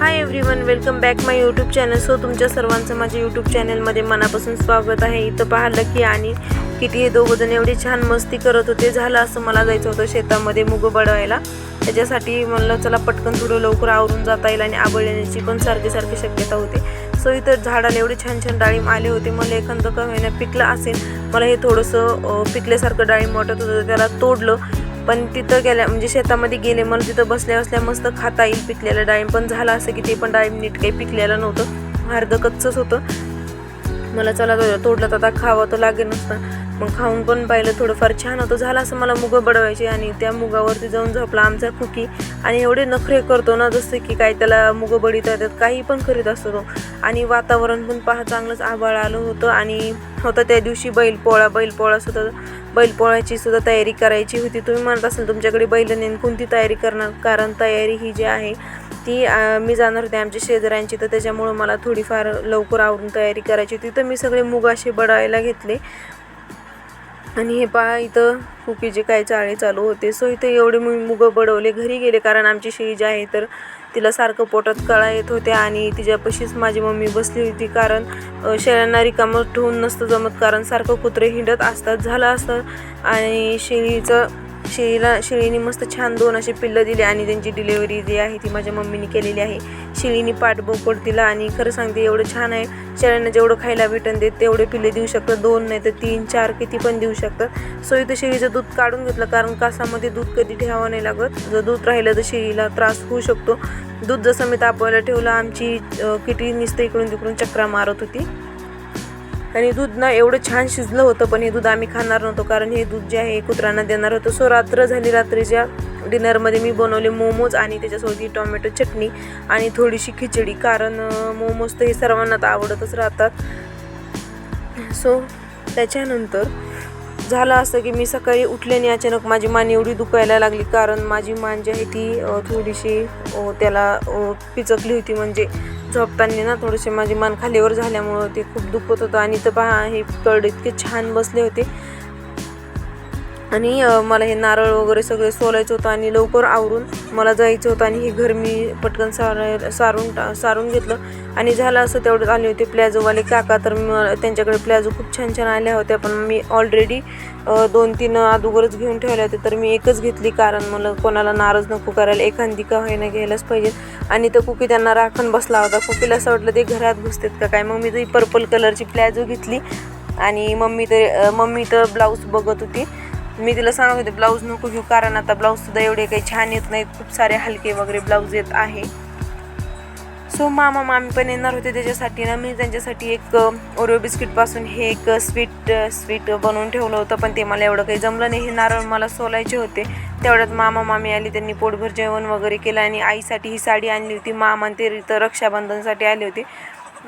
Welcome back my YouTube channel so तुमच्या सर्वांचं माझ्या यूट्यूब चॅनलमध्ये मनापासून स्वागत आहे. इथं पाहिलं की आणि किती हे दोघंजण एवढी छान मस्ती करत होते. झालं असं मला जायचं होतं शेतामध्ये मुगं बडवायला. त्याच्यासाठी म्हणलं चला पटकन थोडं लवकर आवरून जाता येईल आणि आबळ येण्याची पण सारखी सारखी शक्यता होते. सो इथं झाडाला एवढे छान छान डाळिंब आले होते. मला एखादं का महिना पिकलं असेल. मला हे थोडंसं पिकल्यासारखं डाळिंब वाटत होतं. त्याला तोडलं. पण तिथं गेल्या म्हणजे शेतामध्ये गेले मला तिथं बसल्या बसल्या मस्त खाता येईल पिकलेलं डाळिंब. पण झालं असं की ते पण डाळिंब नीट काही पिकलेलं नव्हतं. हार्दकच कच्चंच होतं. मला चला तोडलं तर आता खावं तर लागेल नसतं मग खाऊन पण पाहिलं थोडंफार छान होतं. झालं असं मला मुगं बडवायची आणि त्या मुगावरती जाऊन झोपला आमचा कुकी. आणि एवढे नखरे करतो ना जसं की काय त्याला मुगं बडीत येतात काही पण करीत असतो तो. आणि वातावरण पण पहा चांगलंच आभाळ आलं होतं. आणि होतं त्या दिवशी बैलपोळा बैलपोळा सुद्धा बैलपोळ्याची सुद्धा तयारी करायची होती. तुम्ही म्हणत असाल तुमच्याकडे बैल नेन कोणती तयारी करणार? कारण तयारी ही जी आहे ती मी जाणार होते आमच्या शेजाऱ्यांची. तर त्याच्यामुळं मला थोडीफार लवकर आवरून तयारी करायची होती. तर मी सगळे मुग बडायला घेतले. आणि हे पहा इथं कुकीचे काय चाळे चालू होते. सो इथं एवढे मी मुगं बडवले घरी गेले कारण आमची शेळी जी आहे तर तिला सारखं पोटात कळा येत होत्या आणि तिच्यापाशीच माझी मम्मी बसली होती कारण शेळ्यांना रिकामं ठेवून नसतं जमत कारण सारखं कुत्रे हिंडत असतात झालं असतं. आणि शेळीचं शेळीला शेळीने मस्त छान दोन असे पिल्लं दिले आणि त्यांची डिलेवरी जी आहे ती माझ्या मम्मीने केलेली आहे. शेळीने पाठ बोकड दिला आणि खरं सांगते एवढं छान आहे. शेळ्यांना जेवढं खायला भेटन देत तेवढे पिल्ले देऊ शकतात. दोन नाही तर तीन चार किती पण देऊ शकतात. सो इथं शेळीचं दूध काढून घेतलं कारण कासामध्ये दूध कधी ठेवावं नाही लागत. जर दूध राहिलं तर शेळीला त्रास होऊ शकतो. दूध जसं मी तापवायला ठेवलं आमची किटी नुसतं इकडून तिकडून चक्रा मारत होती. आणि दूध ना एवढं छान शिजलं होतं पण हे दूध आम्ही खाणार नव्हतो कारण हे दूध जे आहे हे कुत्र्यांना देणार होतं. सो रात्र झाली रात्रीच्या डिनरमध्ये मी बनवले मोमोज आणि त्याच्यासोबत टोमॅटो चटणी आणि थोडीशी खिचडी कारण मोमोज तर हे सर्वांना तर आवडतच राहतात. सो त्याच्यानंतर झालं असं की मी सकाळी उठल्याने अचानक माझी मान एवढी दुखायला लागली. कारण माझी मान जी आहे ती थोडीशी त्याला पिचकली होती. म्हणजे झोपताना ना थोडीशी माझी मान खालीवर झाल्यामुळं ते खूप दुखत होतं. आणि तर पहा हे कड इतके छान बसले होते. आणि मला हे नारळ वगैरे सगळे सोलायचं होतं आणि लवकर आवरून मला जायचं होतं आणि हे घर मी पटकन सार सारून टा सारून घेतलं. आणि झालं असं तेवढं आले होते प्लॅझोवाले काका तर मी मला- त्यांच्याकडे प्लॅझो खूप छान छान आल्या होत्या पण मी ऑलरेडी दोन तीन अगोदरच घेऊन ठेवल्या होत्या तर मी एकच घेतली कारण मला कोणाला नाराज नको करायला एखादी का होईना घ्यायलाच पाहिजे. आणि तर कुकी त्यांना राखण बसला होता. कुकीला असं वाटलं ते घरात घुसतात का काय? मग मी ती पर्पल कलरची प्लॅझो घेतली आणि मम्मी तर मम्मी तर ब्लाऊज बघत होती. मी तिला सांगत होते ब्लाऊज नको घेऊ कारण आता ब्लाऊजसुद्धा एवढे काही छान येत नाहीत. खूप सारे हलके वगैरे ब्लाऊज येत आहे. सो मामा मामी पण येणार होते त्याच्यासाठी ना. मी त्यांच्यासाठी एक ओरिओ बिस्किटपासून हे एक स्वीट स्वीट बनवून ठेवलं होतं पण ते मला एवढं काही जमलं नाही. हे नारळ मला सोलायचे होते. तेवढ्यात मामा मामी आली त्यांनी पोटभर जेवण वगैरे केलं आणि आईसाठी ही साडी आणली होती. मामा ते रक्षाबंधनसाठी आले होते.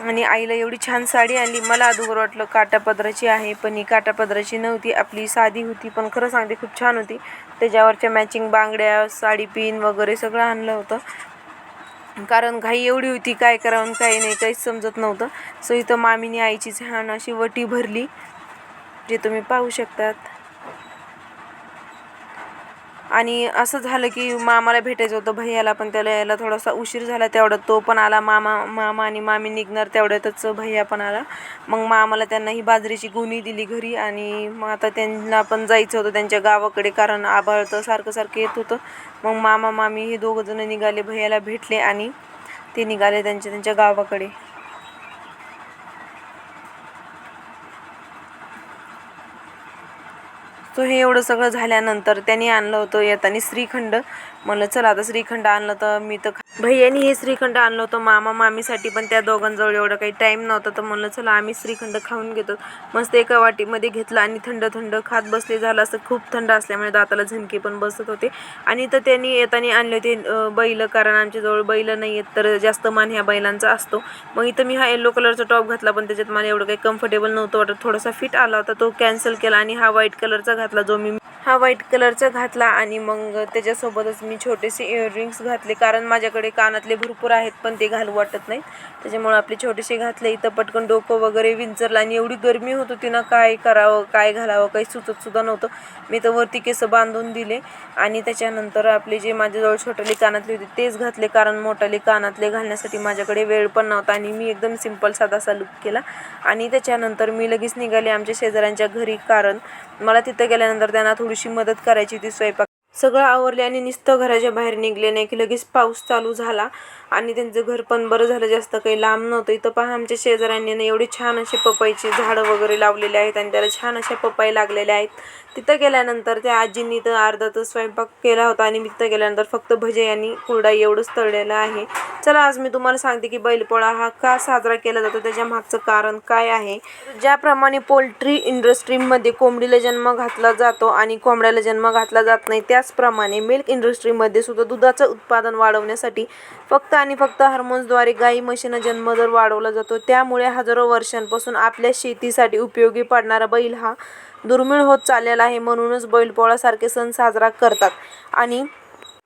आणि आईला एवढी छान साडी आणली. मला अगोदर वाटलं काटापदराची आहे पण ही काटापदराची नव्हती. आपली साधी होती पण खरं सांगते खूप छान होती. त्याच्यावरच्या मॅचिंग बांगड्या साडी पिन वगैरे सगळं आणलं होतं. कारण घाई एवढी होती काय करावं काही काय नाही काहीच समजत नव्हतं. सो इथं मामीने आईची छान अशी वटी भरली जे तुम्ही पाहू शकतात. आणि असं झालं की मामाला भेटायचं होतं भैयाला पण त्याला यायला थोडासा उशीर झाला तेवढ्यात तो पण आला मामा मामा आणि मामी निघणार तेवढ्यातच भैया पण आला. मग मामाला त्यांना ही बाजरीची गुणी दिली घरी आणि मग आता त्यांना पण जायचं होतं त्यांच्या गावाकडे कारण आभाळ तर सारखं सारखं येत होतं. मग मामा मामी हे दोघंजणं निघाले भैयाला भेटले आणि ते निघाले त्यांच्या त्यांच्या गावाकडे. सो हे एवढं सगळं झाल्यानंतर त्यांनी आणलं होतं येताना श्रीखंड. म्हणलं चला आता श्रीखंड आणलं तर मी तर भैयानी हे श्रीखंड आणलं होतं मामा मामीसाठी पण त्या दोघांजवळ एवढं काही टाईम नव्हता. तर म्हणलं चला आम्ही श्रीखंड खाऊन घेतो. मस्त एका वाटीमध्ये घेतलं आणि थंड थंड खात बसले. झालं असं खूप थंड असल्यामुळे दाताला झणके पण बसत होते. आणि तर त्यांनी येताना आणले होते बैल कारण आमच्याजवळ बैल नाही आहेत तर जास्त मान ह्या बैलांचा असतो. मग इथं मी हा येलो कलरचा टॉप घातला पण त्याच्यात मला एवढं काही कम्फर्टेबल नव्हतं वाटत. थोडासा फिट आला होता तो कॅन्सल केला आणि हा व्हाईट कलरचा घातला जो मी हा व्हाईट कलरचा घातला आणि मग त्याच्यासोबतच मी छोटेसे इयररिंग्स घातले. कारण माझ्याकडे कानातले भरपूर आहेत पण ते घालू वाटत नाही त्याच्यामुळे आपले छोटेसे घातले. इथं पटकन डोकं वगैरे विंचरलं आणि एवढी गरमी होत होती ना काय करावं काय घालावं काही सुचत सुद्धा नव्हतं. मी तर वरती केस बांधून दिले आणि त्याच्यानंतर आपले जे माझ्याजवळ छोटेले कानातले होते तेच घातले. कारण मोठाले कानातले घालण्यासाठी माझ्याकडे वेळ पण नव्हता आणि मी एकदम सिंपल साधासा लुक केला. आणि त्याच्यानंतर मी लगेच निघाले आमच्या शेजाऱ्यांच्या घरी. कारण मला तिथं गेल्यानंतर त्यांना थोडीशी मदत करायची ती स्वयंपाक. सगळं आवरले आणि नुसतं घराच्या बाहेर निघले नाही की लगेच पाऊस चालू झाला आणि त्यांचं घर पण बरं झालं जास्त काही लांब नव्हतं. इथं पहा आमच्या शेजाऱ्यांनी ना एवढे छान असे पपईचे झाडं वगैरे लावलेले आहेत आणि त्याला छान अशा पपई लागलेल्या आहेत. तिथं गेल्यानंतर त्या आजींनी तर अर्धा तर स्वयंपाक केला होता आणि मी तिथं गेल्यानंतर फक्त भजे आणि कुरडा एवढंच तळलेलं आहे. चला आज मी तुम्हाला सांगते की बैलपोळा हा का साजरा केला जातो त्याच्या मागचं कारण काय आहे. ज्याप्रमाणे पोल्ट्री इंडस्ट्रीमध्ये कोंबडीला जन्म घातला जातो आणि कोंबड्याला जन्म घातला जात नाही त्याचप्रमाणे मिल्क इंडस्ट्रीमध्ये सुद्धा दुधाचं उत्पादन वाढवण्यासाठी फक्त आणि फक्त हार्मोन्सद्वारे गाई म्हशींना जन्मदर वाढवला जातो. त्यामुळे हजारो वर्षांपासून आपल्या शेतीसाठी उपयोगी पडणारा बैल हा दुर्मिळ होत चाललेला आहे म्हणूनच बैलपोळासारखे सण साजरा करतात. आणि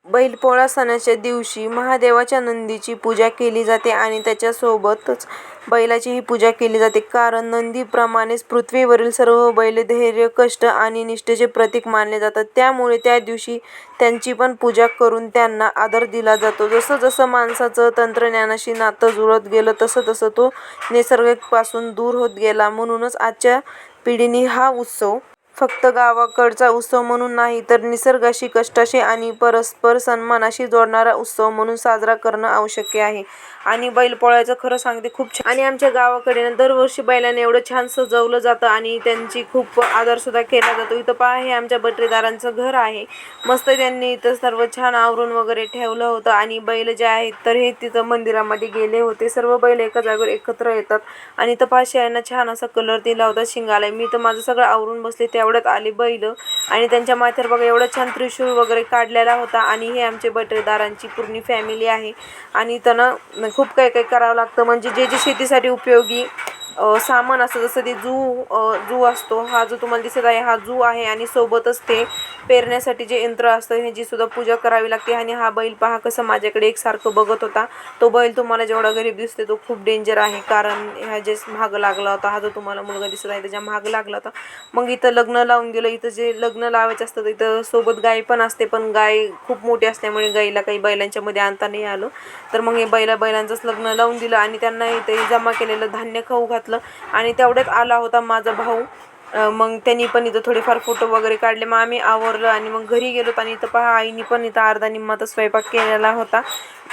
बैलपोळा सणाच्या दिवशी महादेवाच्या नंदीची पूजा केली जाते आणि त्याच्यासोबतच बैलाचीही पूजा केली जाते. कारण नंदीप्रमाणेच पृथ्वीवरील सर्व बैल धैर्य कष्ट आणि निष्ठेचे प्रतीक मानले जातात. त्यामुळे त्या दिवशी त्यांची पण पूजा करून त्यांना आदर दिला जातो. जसं जसं माणसाचं तंत्रज्ञानाशी नातं जुळत गेलं तसं तसं तो निसर्गापासून दूर होत गेला. म्हणूनच आजच्या पिढीने हा उत्सव फक्त गावाकडचा उत्सव म्हणून नाही तर निसर्गाशी कष्टाशी आणि परस्पर सन्मानाशी जोडणारा उत्सव म्हणून साजरा करणं आवश्यक आहे. आणि बैलपोळ्याचं खरं सांगते खूप छान. आणि आमच्या गावाकडे ना दरवर्षी बैलांना एवढं छान सजवलं जातं आणि त्यांची खूप आदरसुद्धा केला जातो. इथं पहा हे आमच्या बटेदारांचं घर आहे. मस्त त्यांनी इथं सर्व छान आवरून वगैरे ठेवलं होतं आणि बैल जे आहेत तर हे तिथं मंदिरामध्ये गेले होते. सर्व बैल एका जागेवर एकत्र येतात. आणि इथं पहा शेळ्यांना छान असा कलर दिला होता शिंगाला. मी तर माझं सगळं आवरून बसले तेवढ्यात आले बैल. आणि त्यांच्या माथ्यावर बघा एवढं छान त्रिशूळ वगैरे काढलेला होता. आणि हे आमचे बटरेदारांची पूर्ण फॅमिली आहे. आणि त्यांना खूप काही काही करावं लागतं. म्हणजे जे जे शेतीसाठी उपयोगी सामान असतं जसं ते जू जू असतो. हा जो तुम्हाला दिसत आहे हा जू आहे आणि सोबतच ते पेरण्यासाठी जे यंत्र असतं ह्याची सुद्धा पूजा करावी लागते. आणि हा बैल पहा कसं माझ्याकडे एकसारखं बघत होता. तो बैल तुम्हाला जेवढा गरीब दिसते तो खूप डेंजर आहे. कारण ह्या जे महाग लागला होता हा जो तुम्हाला मुलगा दिसत आहे त्याच्या महाग लागला होता. मग इथं लग्न लावून दिलं इथं जे लग्न लावायचं असतं तर इथं सोबत गाय पण असते. पण गाय खूप मोठी असल्यामुळे गायीला काही बैलांच्या मध्ये आणता नाही आलं. तर मग हे बैला बैलांचंच लग्न लावून दिलं आणि त्यांना इथे जमा केलेलं धान्य खाऊ घात घातलं. आणि तेवढ्यात आला होता माझा भाऊ. मग त्यांनी पण इथं थोडेफार फोटो वगैरे काढले. मग आम्ही आवरलं आणि मग घरी गेलो आणि इथं पहा आईनी पण इथं अर्धा निम्माचा स्वयंपाक केलेला होता.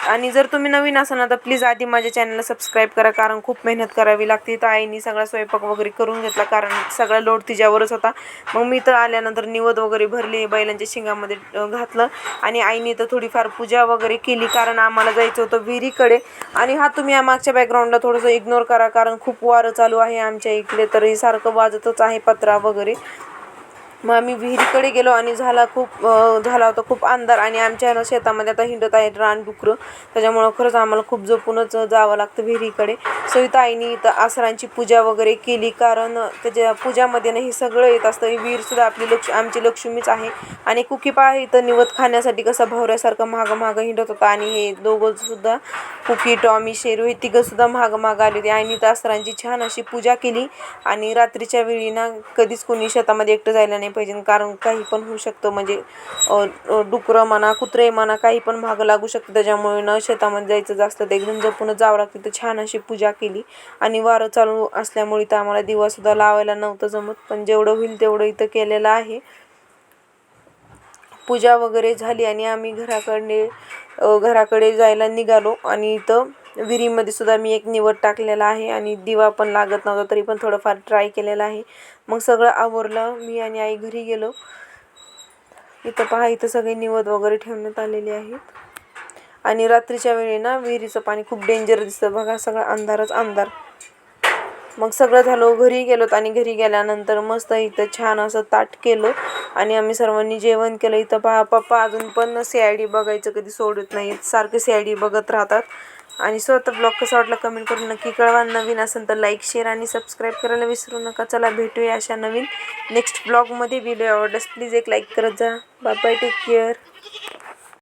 आणि जर तुम्ही नवीन असाल ना तर प्लीज आधी माझ्या चॅनलला सबस्क्राईब करा कारण खूप मेहनत करावी लागते. तर आईनी सगळा स्वयंपाक वगैरे करून घेतला कारण सगळा लोड तिच्यावरच होता. मग मी तर आल्यानंतर निवद वगैरे भरली बैलांच्या शिंगामध्ये घातलं. आणि आईने तर थोडीफार पूजा वगैरे केली कारण आम्हाला जायचं होतं विहिरीकडे. आणि हा तुम्ही या मागच्या बॅकग्राऊंडला थोडंसं इग्नोर करा कारण खूप वारं चालू आहे आमच्या इकडे तर हे सारखं वाजतच आहे. पत्रा वगैरे मग आम्ही विहिरीकडे गेलो आणि झाला खूप झाला होता खूप अंधार आणि आमच्या ना शेतामध्ये आता हिंडत आहेत रानडुकरं त्याच्यामुळं खरंच आम्हाला खूप जपूनच जावं लागतं विहिरीकडे. सविता आईनी तर आसरांची पूजा वगैरे केली कारण त्याच्या पूजामध्ये ना हे सगळं येत असतं. विहीरसुद्धा आपली लक्ष आमची लक्ष्मीच आहे. आणि कुकीपा पहा तर निवत खाण्यासाठी कसं भवऱ्यासारखं महाग महाग हिंडत होता. आणि हे दोघंसुद्धा कुकी टॉमी शेरू हे तिघंसुद्धा महाग आली होती. होते आणि तर आसरांची छान अशी पूजा केली. आणि रात्रीच्या वेळी ना कधीच कोणी शेतामध्ये एकटं जायला नाही पाहिजे. कारण काही पण होऊ शकतं. म्हणजे डुकरं म्हणा कुत्रे म्हणा काही पण महाग लागू शकतं. त्याच्यामुळे न शेतामध्ये जायचं जास्त तर एकदम जपूनच जावं लागतं. तर छान अशी पूजा केली. आणि वारं चालू असल्यामुळे तर आम्हाला दिवासुद्धा लावायला नव्हतं जमत. पण जेवढं होईल तेवढं इथं केलेलं आहे. पूजा वगैरे झाली आणि आम्ही घराकडे घराकडे जायला निघालो. आणि इथं विहिरीमध्ये सुद्धा मी एक निवड टाकलेला आहे आणि दिवा पण लागत नव्हता तरी पण थोडंफार ट्राय केलेला आहे. मग सगळं आवरलं मी आणि आई घरी गेलो. इथं पहा इथं सगळे निवद वगैरे ठेवण्यात आलेले आहेत. आणि रात्रीच्या वेळी ना विहिरीचं पाणी खूप डेंजर दिसतं बघा सगळं अंधारच अंधार. मग सगळं झालो घरी गेलोत आणि घरी गेल्यानंतर मस्त इथं छान असं ताट केलं आणि आम्ही सर्वांनी जेवण केलं. इथं पहा पप्पा अजून पण सी आय डी बघायचं कधी सोडत नाहीत. सारखं सी आय डी बघत राहतात. आणि स्वतः ब्लॉग कसा वाटला कमेंट करून नक्की कळवा. नवीन असेल तर लाईक शेअर आणि सबस्क्राईब करायला विसरू नका. चला भेटूया अशा नवीन नेक्स्ट ब्लॉगमध्ये व्हिडिओ आवडल्यास प्लीज एक लाईक करत जा. Bye bye take care